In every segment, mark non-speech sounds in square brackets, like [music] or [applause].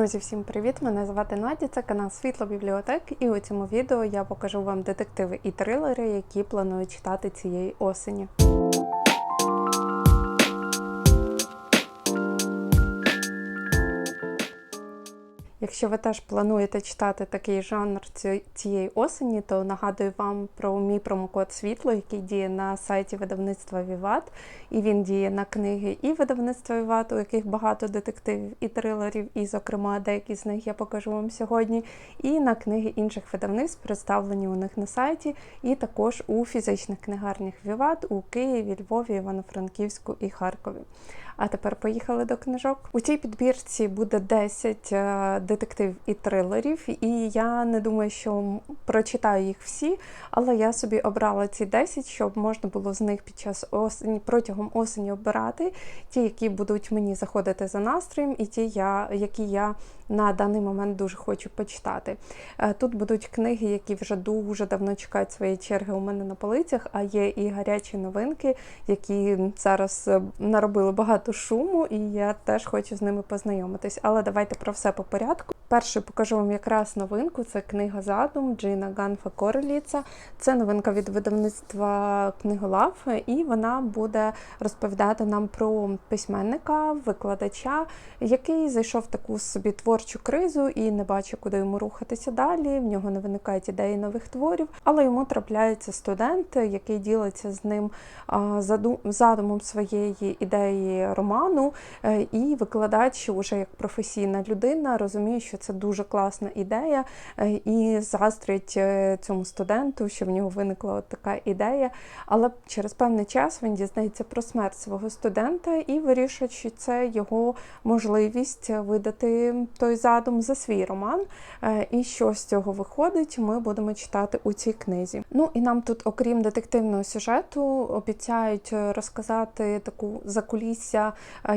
Друзі, всім привіт! Мене звати Надя, це канал Світло Бібліотек, і у цьому відео я покажу вам детективи і трилери, які планую читати цієї осені. Якщо ви теж плануєте читати такий жанр цієї осені, то нагадую вам про мій промокод світло, який діє на сайті видавництва Віват, і він діє на книги і видавництва Віват, у яких багато детективів і трилерів, і, зокрема, деякі з них я покажу вам сьогодні, і на книги інших видавництв, представлені у них на сайті, і також у фізичних книгарнях Віват у Києві, Львові, Івано-Франківську і Харкові. А тепер поїхали до книжок. У цій підбірці буде 10 е, детективів і трилерів, і я не думаю, що прочитаю їх всі, але я собі обрала ці 10, щоб можна було з них під час осені протягом осені обирати ті, які будуть мені заходити за настроєм, і ті, я, які я на даний момент дуже хочу почитати. Е, Тут будуть книги, які вже дуже давно чекають своєї черги у мене на полицях, а є і гарячі новинки, які зараз е, наробили багато шуму, і я теж хочу з ними познайомитись. Але давайте про все по порядку. Перше покажу вам якраз новинку. Це книга задум Джина Ганфа Кореліца. Це новинка від видавництва книголав, і вона буде розповідати нам про письменника, викладача, який зайшов в таку собі творчу кризу і не бачить, куди йому рухатися далі. В нього не виникають ідеї нових творів, але йому трапляється студент, який ділиться з ним задумом своєї ідеї роману. Е, І викладач, уже як професійна людина, розуміє, що це дуже класна ідея, е, і заздрить е, цьому студенту, що в нього виникла така ідея. Але через певний час він дізнається про смерть свого студента і вирішує, що це його можливість видати той задум за свій роман. Е, І що з цього виходить, ми будемо читати у цій книзі. Ну і нам тут, окрім детективного сюжету, обіцяють розказати таку закулісся,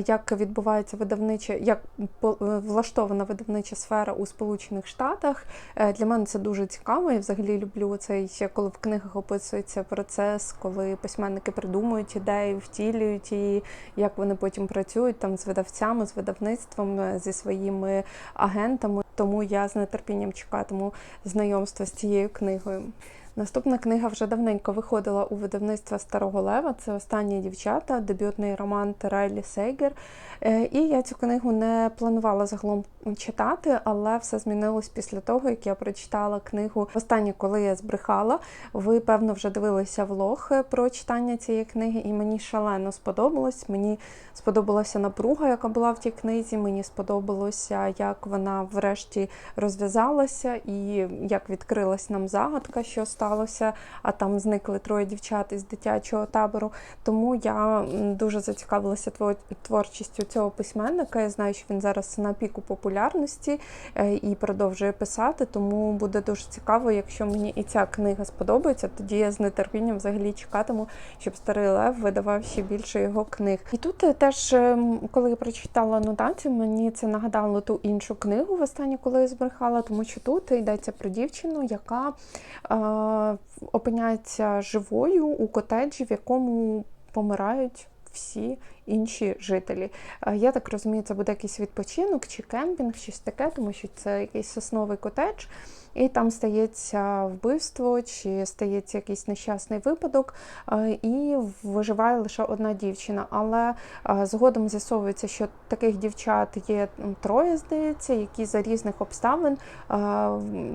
як відбувається видавнича, як влаштована видавнича сфера у Сполучених Штатах. Е, Для мене це дуже цікаво. Я взагалі люблю цей, коли в книгах описується процес, коли письменники придумують ідеї, втілюють її, як вони потім працюють там з видавцями, з видавництвом, е, зі своїми агентами. Тому я з нетерпінням чекатиму знайомства з цією книгою. Наступна книга вже давненько виходила у видавництва Старого Лева. Це останні дівчата, дебютний роман Райлі Сейгер. Е, І я цю книгу не планувала загалом читати, але все змінилось після того, як я прочитала книгу останнє, коли я збрехала. Ви, певно, вже дивилися влог е, про читання цієї книги, і мені шалено сподобалось. Мені сподобалася напруга, яка була в тій книзі. Мені сподобалося, як вона врешті розв'язалася, і як відкрилась нам загадка, що сталося. А там зникли троє дівчат із дитячого табору. Тому я дуже зацікавилася творчістю цього письменника. Я знаю, що він зараз на піку популярності е, і продовжує писати. Тому буде дуже цікаво, якщо мені і ця книга сподобається, тоді я з нетерпінням взагалі чекатиму, щоб старий Лев видавав ще більше його книг. І тут е, теж, ем, коли я прочитала анотацію, мені це нагадало ту іншу книгу в востаннє, коли я збрехала, тому що тут йдеться про дівчину, яка е, опиняється живою у котеджі, в якому помирають всі інші жителі. Е, Я так розумію, це буде якийсь відпочинок чи кемпінг, щось таке, тому що це якийсь сосновий котедж, і там стається вбивство чи стається якийсь нещасний випадок, е, і виживає лише одна дівчина. Але е, згодом з'ясовується, що таких дівчат є троє, здається, які за різних обставин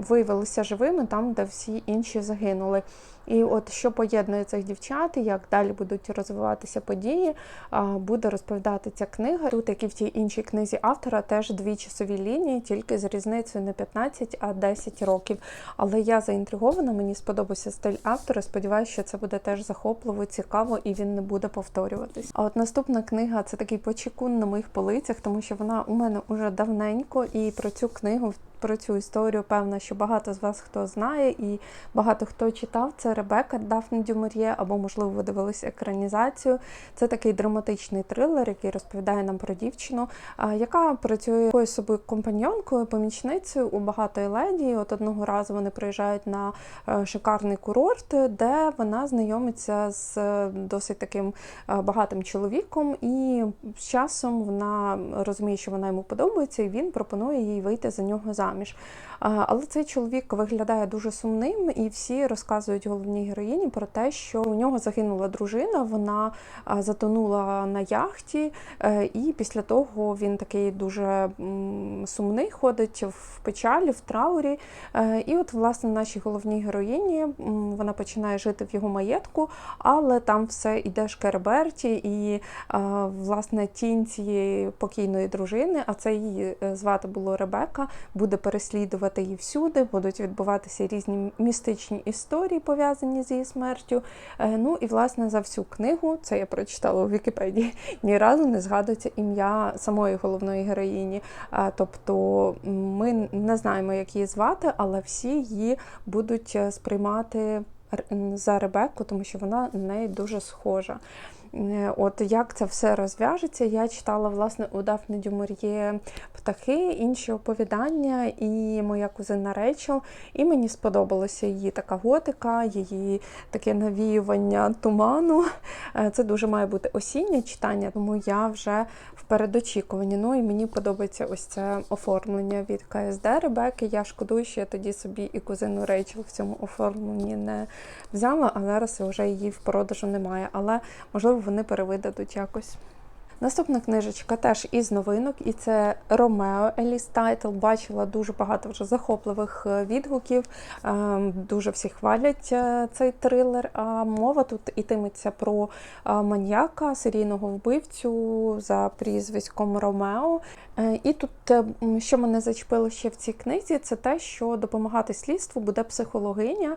виявилися живими там, де всі інші загинули. І от що поєднує цих дівчат, як далі будуть розвиватися події, буде розповідати ця книга. Тут, як і в тій іншій книзі автора, теж дві часові лінії, тільки з різницею не 15, а 10 років. Але я заінтригована, мені сподобався стиль автора. Сподіваюся, що це буде теж захопливо, цікаво і він не буде повторюватись. А от наступна книга це такий почекун на моїх полицях, тому що вона у мене уже давненько, і про цю книгу про цю історію певна, що багато з вас хто знає, і багато хто читав. Це Ребека Дафні Дюмор'є, або, можливо, ви дивилися екранізацію. Це такий драматичний трилер, який розповідає нам про дівчину, яка працює якоюсь собою компаньонкою, помічницею у багатої леді. От одного разу вони приїжджають на е, шикарний курорт, де вона знайомиться з е, досить таким е, багатим чоловіком, і з часом вона розуміє, що вона йому подобається, і він пропонує їй вийти за нього заміж. А, Але цей чоловік виглядає дуже сумним, і всі розказують головній героїні про те, що у нього загинула дружина, вона затонула на яхті, е, і після того він такий дуже сумний, ходить в печалі, в траурі. Е, І от, власне, нашій головній героїні вона починає жити в його маєтку, але там все іде шкереберті, і власне тінь цієї покійної дружини, а це її е, звати було Ребека, буде переслідувати її всюди, будуть відбуватися різні містичні історії, пов'язані з її смертю. Е, Ну і власне за всю книгу, це я прочитала у Вікіпедії, ні разу не згадується ім'я самої головної героїні. Е, Тобто ми не знаємо, як її звати, але всі її будуть е, сприймати за Ребекку, тому що вона на неї дуже схожа. Е, От як це все розв'яжеться, я читала власне у Дафни Дюмор'є птахи, інші оповідання, і моя кузина Рейчел. І мені сподобалася її така готика, її таке навіювання туману. Е, Це дуже має бути осіннє читання, тому я вже в передочікуванні. Ну і мені подобається ось це оформлення від КСД Ребеки. Я шкодую, що я тоді собі і кузину Рейчел в цьому оформленні не взяла, а зараз вже її в продажу немає. Але можливо вони перевидадуть якось. Наступна книжечка теж із новинок, і це Ромео Еліс Тайтл. Бачила дуже багато вже захопливих е, відгуків. Ем, Дуже всі хвалять е, цей трилер. А мова тут ітиметься про е, маньяка, серійного вбивцю за прізвиськом Ромео. І тут, що мене зачепило ще в цій книзі, це те, що допомагати слідству буде психологиня,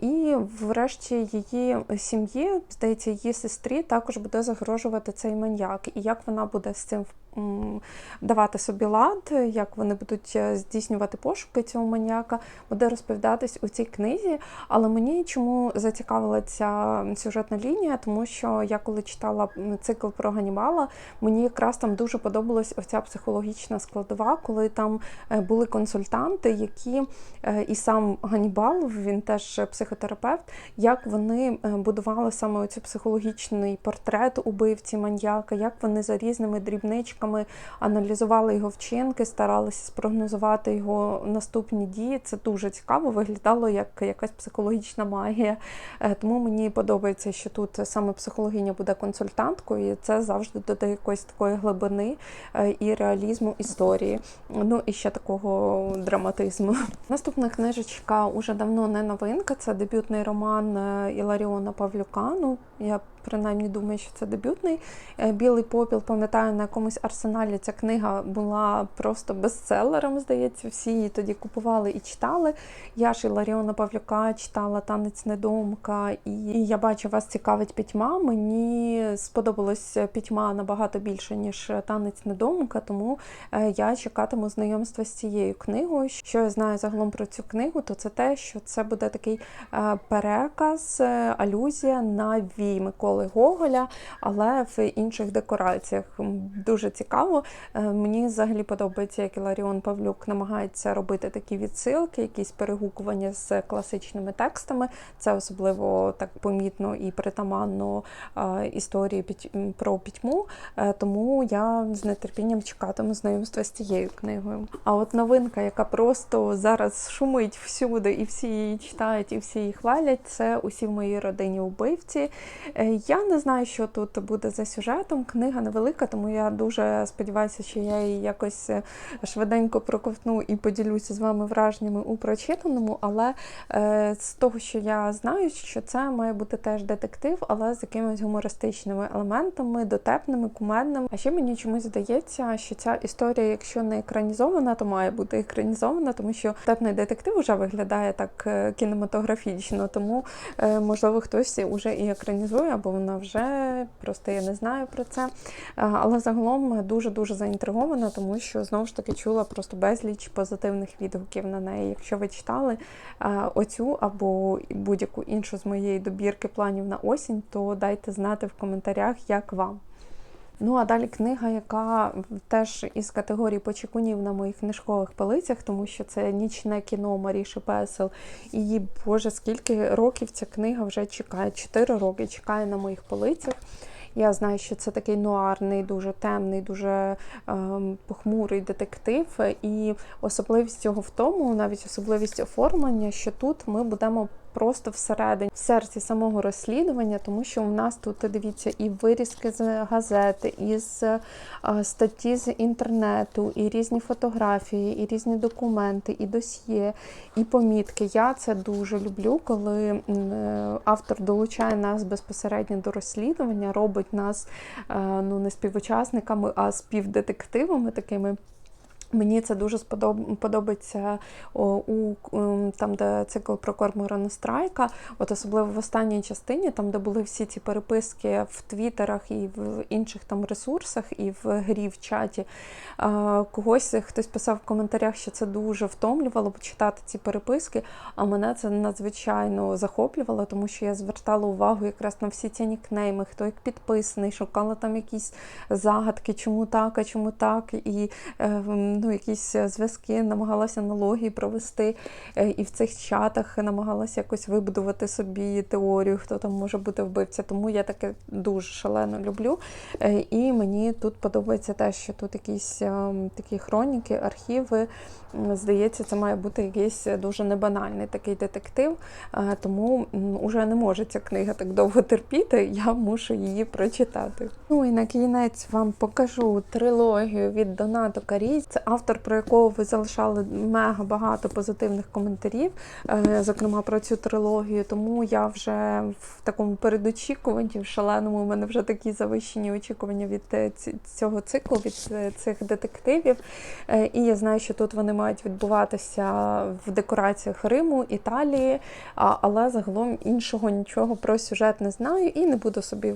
і врешті її сім'ї, здається, її сестрі також буде загрожувати цей маньяк. І як вона буде з цим м, давати собі лад, як вони будуть е, здійснювати пошуки цього маньяка, буде розповідатись у цій книзі. Але мені чому зацікавила ця сюжетна лінія, тому що я коли читала цикл про Ганібала, мені якраз там дуже подобалась оця психологічна складова, коли там е, були консультанти, які е, і сам Ганібал, він теж психотерапевт, як вони будували саме оцю психологічний портрет убивці маньяка, як вони за різними дрібничками аналізували його вчинки, старалися спрогнозувати його наступні дії. Це дуже цікаво, виглядало як якась психологічна магія. Е, Тому мені подобається, що тут саме психологиня буде консультанткою, і це завжди додає якоїсь такої глибини е, і реалізму історії. Ну і ще такого драматизму. [laughs] Наступна книжечка уже давно не новинка. Це дебютний роман е, Іларіона Павлюка. Ну, я принаймні думаю, що це дебютний. Е, Білий попіл, пам'ятаю, на якомусь арсеналі ця книга була просто бестселером, здається. Всі її тоді купували і читали. Я ж Іларіона Павлюка читала танець недомка, і я бачу, вас цікавить пітьма. Мені сподобалось пітьма набагато більше, ніж танець недомка, тому е, я чекатиму знайомства з цією книгою. Що я знаю загалом про цю книгу, то це те, що це буде такий е, переказ, алюзія на вій Миколи Гоголя, але в інших декораціях. Дуже цікаво. Е, Мені взагалі подобається, як Іларіон Павлюк намагається робити такі відсилки, якісь перегукування з класичними текстами. Це особливо так помітно і притаманно е, історії про пітьму. Е, Тому я з нетерпінням чекатиму знайомства з цією книгою. А от новинка, яка просто зараз шумить всюди, і всі її читають, і всі її хвалять, це усі в моїй родині вбивці. Я не знаю, що тут буде за сюжетом. Книга невелика, тому я дуже сподіваюся, що я її якось е, швиденько проковтну і поділюся з вами враженнями у прочитаному. Але е, з того, що я знаю, що це має бути теж детектив, але з якимись гумористичними елементами, дотепними, кумедними. А ще мені чомусь здається, що ця історія, якщо не екранізована, то має бути екранізована, тому що тепний детектив вже виглядає так е, кінематографічно. Тому е, можливо хтось уже і екранізує або опублікована вже, просто я не знаю про це. Е, Але загалом дуже-дуже заінтригована, тому що знову ж таки чула просто безліч позитивних відгуків на неї. Якщо ви читали е, оцю або будь-яку іншу з моєї добірки планів на осінь, то дайте знати в коментарях, як вам. Ну а далі книга, яка теж із категорії почекунів на моїх книжкових полицях, тому що це нічне кіно Маріші Песел. І боже, скільки років ця книга вже чекає? Чотири роки чекає на моїх полицях. Я знаю, що це такий нуарний, дуже темний, дуже ем, похмурий детектив. І особливість цього в тому, навіть особливість оформлення, що тут ми будемо просто всередині, в серці самого розслідування, тому що у нас тут дивіться і вирізки з газети, і з е, статті з інтернету, і різні фотографії, і різні документи, і досьє, і помітки. Я це дуже люблю, коли е, автор долучає нас безпосередньо до розслідування, робить нас е, ну не співучасниками, а співдетективами такими. Мені це дуже подобається у там, де цикл про Корморана Страйка, от особливо в останній частині, там, де були всі ці переписки в Твіттерах і в інших там ресурсах, і в грі в чаті. Когось хтось писав в коментарях, що це дуже втомлювало почитати ці переписки. А мене це надзвичайно захоплювало, тому що я звертала увагу якраз на всі ці нікнейми, хто як підписаний, шукала там якісь загадки, чому так, а чому так. І е, ну, якісь зв'язки, намагалася аналогії провести, е, і в цих чатах намагалася якось вибудувати собі теорію, хто там може бути вбивця. Тому я таке дуже шалено люблю. Е, І мені тут подобається те, що тут якісь е, такі хроніки, архіви. Здається, це має бути якийсь дуже небанальний такий детектив, е, тому м, уже не може ця книга так довго терпіти. Я мушу її прочитати. Ну і на кінець вам покажу трилогію від Донато Карізь. Це автор, про якого ви залишали мега багато позитивних коментарів, е, зокрема про цю трилогію. Тому я вже в такому передочікуванні, в шаленому, у мене вже такі завищені очікування від е, цього циклу, від е, цих детективів. І я знаю, що тут вони мають відбуватися в декораціях Риму, Італії, але загалом іншого нічого про сюжет не знаю і не буду собі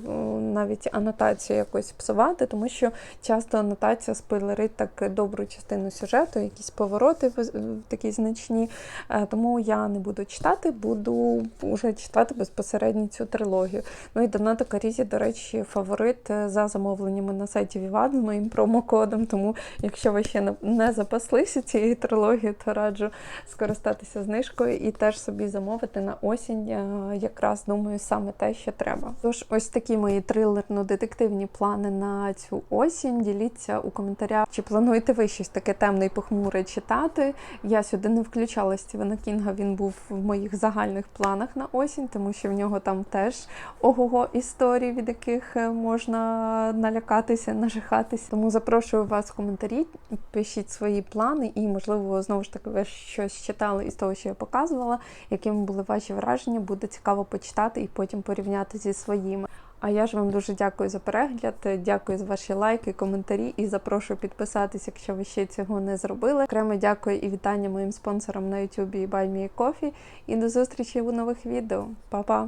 навіть анотацію якось псувати, тому що часто анотація спойлерить так добру частину сюжету, якісь повороти е, такі значні. Е, Тому я не буду читати, буду вже читати безпосередньо цю трилогію. Ну і Донато Карізі, до речі, фаворит е, за замовленнями на сайті Vivat з моїм промокодом. Тому, якщо ви ще не- запаслися цією трилогією, то раджу скористатися знижкою і теж собі замовити на осінь. Якраз думаю, саме те, що треба. Тож, ось такі мої трилерно-детективні плани на цю осінь. Діліться у коментарях, чи плануєте ви щось таке темне і похмуре читати. Я сюди не включала Стівена Кінга. Він був в моїх загальних планах на осінь, тому що в нього там теж ого історії, від яких е, можна налякатися, нажихатися. Тому запрошую вас в коментарі, пишіть свої плани, і можливо знову ж таки ви щось читали із того, що я показувала. Якими були ваші враження? Буде цікаво почитати і потім порівняти зі своїми. А я ж вам дуже дякую за перегляд, дякую за ваші лайки, коментарі і запрошую підписатись, якщо ви ще цього не зробили. Окремо дякую і вітання моїм спонсорам на YouTube і BuyMeCoffee. І до зустрічі у нових відео. Па-па!